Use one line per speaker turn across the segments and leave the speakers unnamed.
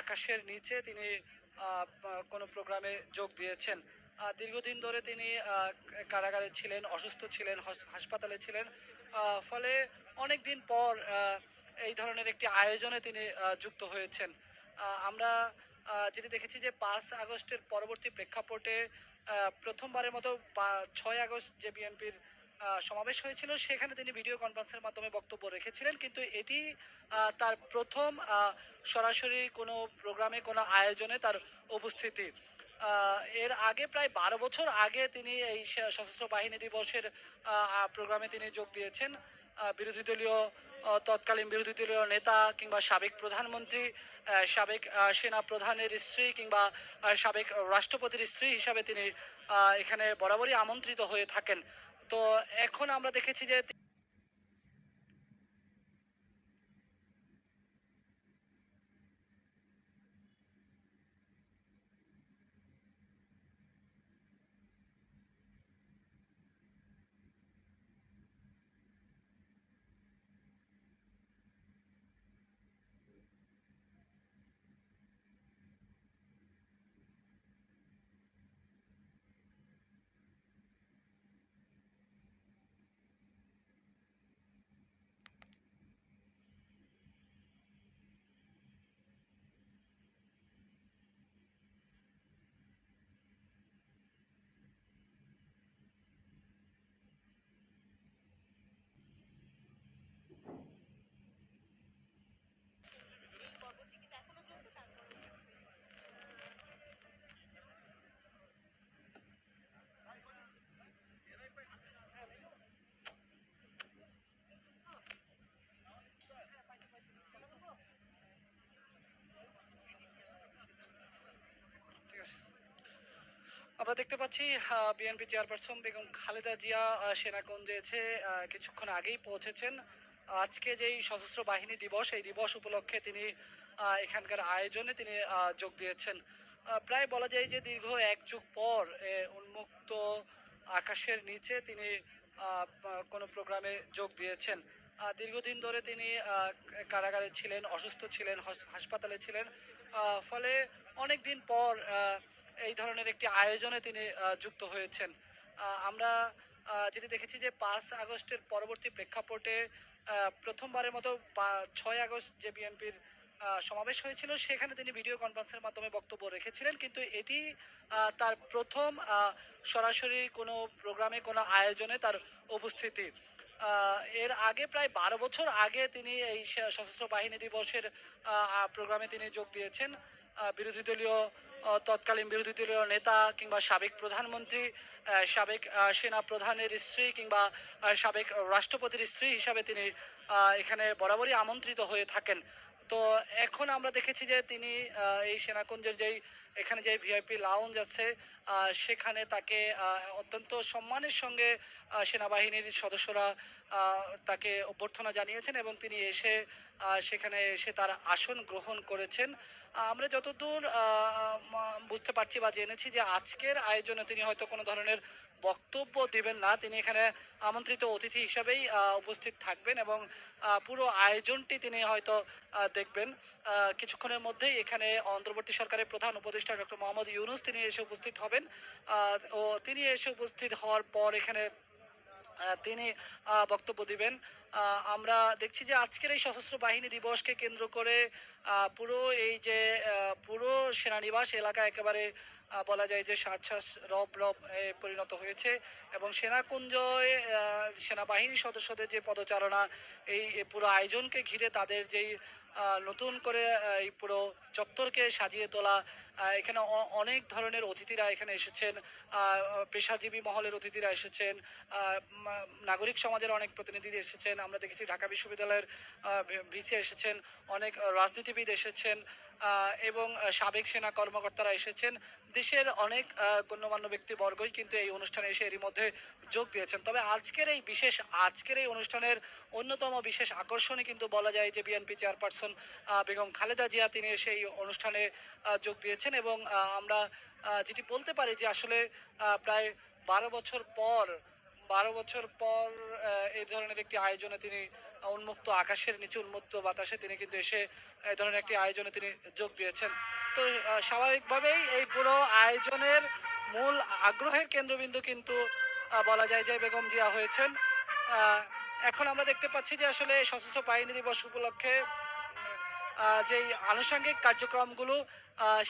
আকাশের নিচে তিনি কোনো প্রোগ্রামে যোগ দিয়েছেন। দীর্ঘদিন ধরে তিনি কারাগারে ছিলেন, অসুস্থ ছিলেন হাসপাতালে ছিলেন। ফলে অনেক দিন পর এই ধরনের একটি আয়োজনে তিনি যুক্ত হয়েছেন। আমরা যেটি দেখেছি যে পাঁচ আগস্টের পরবর্তী প্রেক্ষাপটে প্রথমবারের মতো ছয় আগস্ট যে বিএনপির সমাবেশ হয়েছিল, সেখানে তিনি ভিডিও কনফারেন্সের মাধ্যমে বক্তব্য রেখেছিলেন। কিন্তু এটি তার প্রথম সরাসরি কোনো প্রোগ্রামে কোনো আয়োজনে তার উপস্থিতি। এর আগে প্রায় বারো বছর আগে তিনি এই সশস্ত্র বাহিনী দিবসের প্রোগ্রামে তিনি যোগ দিয়েছেন। বিরোধী দলীয় তৎকালীন বিরোধী দলীয় নেতা কিংবা সাবেক প্রধানমন্ত্রী সাবেক সেনা প্রধানের স্ত্রী কিংবা সাবেক রাষ্ট্রপতির স্ত্রী হিসাবে তিনি এখানে বরাবরই আমন্ত্রিত হয়ে থাকেন। তো এখন আমরা দেখেছি যে আমরা দেখতে পাচ্ছি বিএনপি চেয়ারপারসন বেগম খালেদা জিয়া আহ, সেনাকুঞ্জে কিছুক্ষণ আগেই পৌঁছেছেন। আজকে যেই সশস্ত্র বাহিনী দিবস এই দিবস উপলক্ষে তিনি এখানকার আয়োজনে তিনি যোগ দিয়েছেন। প্রায় বলা যায় যে দীর্ঘ এক যুগ পর উন্মুক্ত আকাশের নিচে তিনি কোনো প্রোগ্রামে যোগ দিয়েছেন। দীর্ঘদিন ধরে তিনি কারাগারে ছিলেন অসুস্থ ছিলেন হাসপাতালে ছিলেন। ফলে অনেক দিন পর এই ধরনের একটি আয়োজনে তিনি যুক্ত হয়েছেন। আমরা যেটি দেখেছি যে পাঁচ আগস্টের পরবর্তী প্রেক্ষাপটে প্রথমবারের মতো ছয় আগস্ট যে বিএনপির সমাবেশ হয়েছিল, সেখানে তিনি ভিডিও কনফারেন্সের মাধ্যমে বক্তব্য রেখেছিলেন। কিন্তু এটি তার প্রথম সরাসরি কোনো প্রোগ্রামে, কোনো আয়োজনে তার উপস্থিতি। এর আগে প্রায় বারো বছর আগে তিনি এই সশস্ত্র বাহিনী দিবসের প্রোগ্রামে তিনি যোগ দিয়েছেন। বিরোধী দলীয় তৎকালীন বিরোধী দলীয় নেতা কিংবা সাবেক প্রধানমন্ত্রী সাবেক সেনা প্রধানের স্ত্রী কিংবা সাবেক রাষ্ট্রপতির স্ত্রী হিসাবে তিনি এখানে বরাবরই আমন্ত্রিত হয়ে থাকেন। তো এখন আমরা দেখেছি যে তিনি এই সেনাকুঞ্জের যেই এখানে যে ভিআইপি লাউঞ্জ আছে সেখানে তাকে অত্যন্ত সম্মানের সঙ্গে সেনাবাহিনীর সদস্যরা তাকে অভ্যর্থনা জানিয়েছেন এবং তিনি এসে সেখানে এসে তার আসন গ্রহণ করেছেন। আমরা যতদূর বুঝতে পারছি বা জেনেছি যে আজকের আয়োজনে তিনি হয়তো কোনো ধরনের বক্তব্য দেবেন না। তিনি এখানে আমন্ত্রিত অতিথি হিসাবেই উপস্থিত থাকবেন এবং পুরো আয়োজনটি তিনি হয়তো দেখবেন। কিছুক্ষণের মধ্যেই এখানে অন্তর্বর্তী সরকারের প্রধান উপদেষ্টা ডক্টর মোহাম্মদ ইউনুস তিনি এসে উপস্থিত হবেন। ও তিনি এসে উপস্থিত হওয়ার পর এখানে তিনি বক্তব্য দিবেন। আমরা দেখছি যে আজকের এই সশস্ত্র বাহিনী দিবসকে কেন্দ্র করে পুরো এই যে পুরো সেনানিবাস এলাকা একেবারে বলা যায় যে শ্বাস রব রব পরিণত হয়েছে এবং সেনাকুঞ্জয় সেনাবাহিনী সদস্যদের যে পদচারণা, এই পুরো আয়োজনকে ঘিরে তাদের যেই নতুন করে এই পুরো চত্বরকে সাজিয়ে তোলা এখানে অনেক ধরনের অতিথিরা এখানে এসেছেন পেশাজীবী মহলের অতিথিরা এসেছেন নাগরিক সমাজের অনেক প্রতিনিধি এসেছেন, আমরা দেখেছি ঢাকা বিশ্ববিদ্যালয়ের ভিসি এসেছেন, অনেক রাজনীতিবিদ এসেছেন এবং সাবেক সেনা কর্মকর্তারা এসেছেন। দেশের অনেক গণ্যমান্য ব্যক্তিবর্গই কিন্তু এই অনুষ্ঠানে এসে এরই মধ্যে যোগ দিয়েছেন। তবে আজকের এই বিশেষ, আজকের এই অনুষ্ঠানের অন্যতম বিশেষ আকর্ষণই কিন্তু বলা যায় যে বিএনপি চেয়ারপারসন বেগম খালেদা জিয়া, তিনি এসে এই অনুষ্ঠানে যোগ দিয়েছেন এবং আমরা যেটি বলতে পারি যে আসলে প্রায় বারো বছর পর, বারো বছর পর এই ধরনের একটি আয়োজনে তিনি উন্মুক্ত আকাশের নিচে উন্মুক্ত বাতাসে তিনি কিন্তু এসে এই ধরনের একটি আয়োজনে তিনি যোগ দিয়েছেন। তো স্বাভাবিকভাবেই এই পুরো আয়োজনের মূল আগ্রহের কেন্দ্রবিন্দু কিন্তু বলা যায় যে বেগম জিয়া হয়েছেন। এখন আমরা দেখতে পাচ্ছি যে আসলে সশস্ত্র বাহিনী দিবস উপলক্ষে যেই আনুষঙ্গিক কার্যক্রমগুলো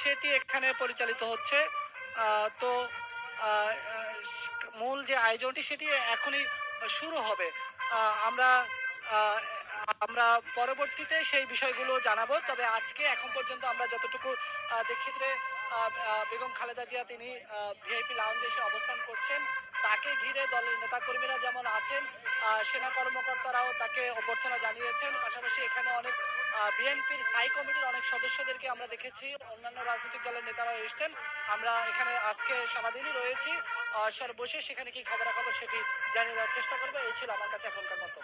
সেটি এখানে পরিচালিত হচ্ছে। তো মূল যে আয়োজনটি সেটি এখনই শুরু হবে। আমরা আমরা পরবর্তীতে সেই বিষয়গুলো জানাব। তবে আজকে এখন পর্যন্ত আমরা যতটুকু দেখি যে বেগম খালেদা জিয়া তিনি ভিআইপি লাউঞ্জে এসে অবস্থান করছেন। তাকে ঘিরে দলের নেতাকর্মীরা যেমন আছেন সেনা কর্মকর্তারাও তাকে অভ্যর্থনা জানিয়েছেন। পাশাপাশি এখানে অনেক বিএনপির স্থায়ী কমিটির অনেক সদস্যদেরকে আমরা দেখেছি। অন্যান্য রাজনৈতিক দলের নেতারাও এসেছেন। আমরা এখানে আজকে সারাদিনই রয়েছি। সর্বশেষ সেখানে কি খবরাখবর সেটি জানিয়ে দেওয়ার চেষ্টা করব। এই ছিল আমার কাছে এখনকার মতো।